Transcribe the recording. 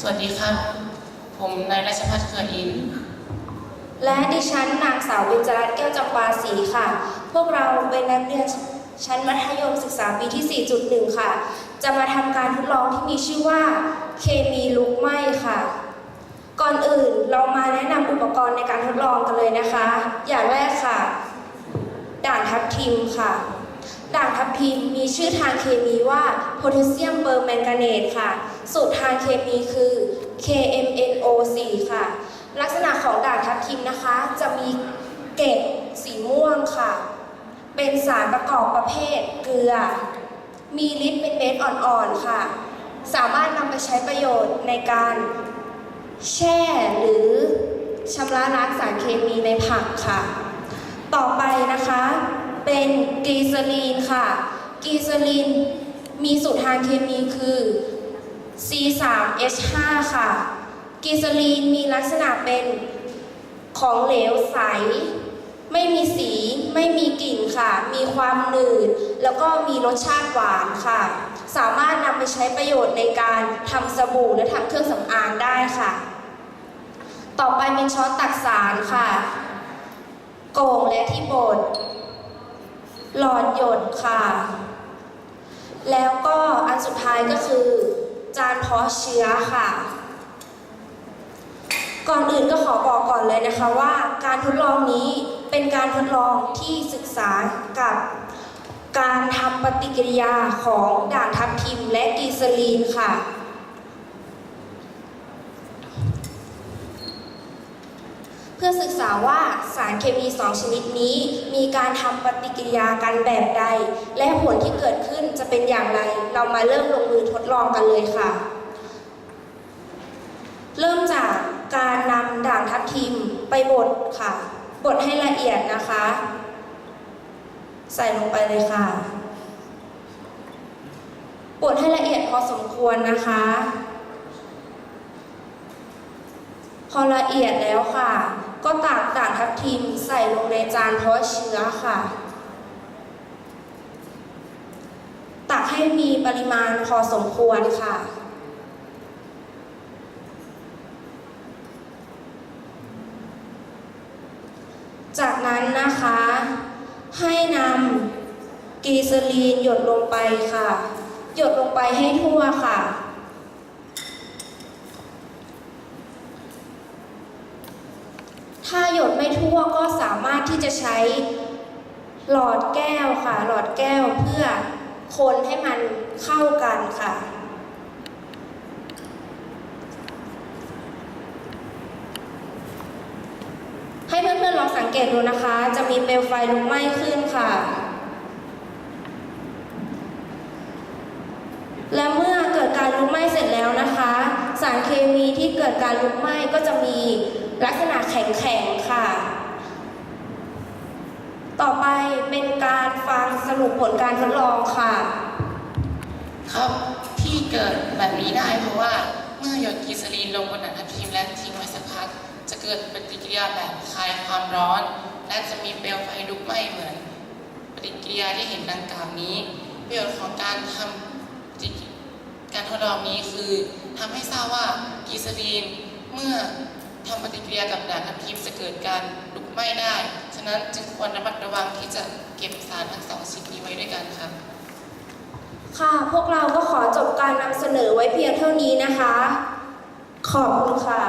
สวัสดีครับ ผมนายราชพัฒน์เคออิน และดิฉันนางสาวเบญจรัตน์แก้วจำปาศรีค่ะ พวกเราเป็นนักเรียนชั้นมัธยมศึกษาปีที่ 4.1 ค่ะ จะมาทำการทดลองที่มีชื่อว่า เคมีลุกไหม้ค่ะ ก่อนอื่นเรามาแนะนำอุปกรณ์ในการทดลองกันเลยนะคะ อย่างแรกค่ะ ด่างทับทิมค่ะ ด่างทับทิมมีชื่อทางเคมีว่าโพแทสเซียมเปอร์แมงกาเนตค่ะ สูตรทางเคมีคือ KMNO4 ค่ะ ลักษณะของด่างทับทิมนะคะ จะมีเกล็ดสีม่วงค่ะ เป็นสารประกอบประเภทเกลือ มีฤทธิ์เป็นเบสอ่อนๆค่ะ สามารถนำไปใช้ประโยชน์ในการแช่หรือชำระล้างสารเคมีในผักค่ะ ต่อไปนะคะ เป็นกลีซอรีนค่ะกลีซอรีนมีสูตรทางเคมีคือ C3H5 ค่ะกลีซอรีนมีลักษณะเป็นของเหลวใส ไม่มีสีไม่มีกลิ่นค่ะ มีความหนืด แล้วก็มีรสชาติหวานค่ะ สามารถนำไปใช้ประโยชน์ในการทำสบู่และทำเครื่องสำอางได้ค่ะ ต่อไปเป็นช้อนตักสารค่ะ โก่งและที่บด หลอดหยดค่ะ แล้วก็อันสุดท้ายก็คือ จานเพาะเชื้อค่ะ ก่อนอื่นก็ขอบอกก่อนเลยนะคะว่า การทดลองนี้เป็นการทดลองที่ศึกษากับการทำปฏิกิริยาของด่างทับทิมและกลีเซอรีนค่ะ เพื่อศึกษาว่าสารเคมีสองชนิดนี้ มีการทำปฏิกิริยากันแบบใด และผลที่เกิดขึ้นจะเป็นอย่างไร เรามาเริ่มลงมือทดลองกันเลยค่ะ เริ่มจากการนำด่างทับทิมไปบดค่ะ บดให้ละเอียดนะคะ ใส่ลงไปเลยค่ะบดให้ละเอียดพอสมควรนะคะ พอละเอียดแล้วค่ะ ก็ตักด่างทับทิมใส่ลงในจานเพาะเชื้อค่ะ ตักให้มีปริมาณพอสมควรค่ะ จากนั้นนะคะ ให้นำกีเซอรีนหยดลงไปค่ะ หยดลงไปให้ทั่วค่ะ ถ้าหยดไม่ทั่วก็สามารถที่จะใช้หลอดแก้วค่ะ หลอดแก้วเพื่อคนให้มันเข้ากันค่ะ ให้เพื่อนๆลองสังเกตดูนะคะ จะมีเปลวไฟลุกไหม้ขึ้นค่ะ และเมื่อเกิดการลุกไหม้เสร็จแล้วนะคะ สารเคมีที่เกิดการลุกไหม้ก็จะมี ลักษณะแข็งๆค่ะ ต่อไปเป็นการฟังสรุปผลการทดลองค่ะ ครับที่เกิดแบบนี้ได้เพราะว่าเมื่อหยดกลีเซอรีนลงบนด่างทับทิมและทิ้งไว้สักพัก จะเกิดปฏิกิริยาแบบคลายความร้อน และจะมีเปลวไฟลุกไหม้เหมือน ปฏิกิริยาที่เห็นดังกล่าวนี้ ประโยชน์ของการทำการทดลองนี้คือทำให้ทราบว่ากลีเซอรีนเมื่อ ทำปฏิกิริยากับด่างทับทิมจะเกิดการลุกไหม้ได้ ฉะนั้นจึงควรระมัดระวังที่จะเก็บสารทั้งสองชนิดนี้ไว้ด้วยกันครับค่ะ พวกเราก็ขอจบการนำเสนอไว้เพียงเท่านี้นะคะ ขอบคุณค่ะ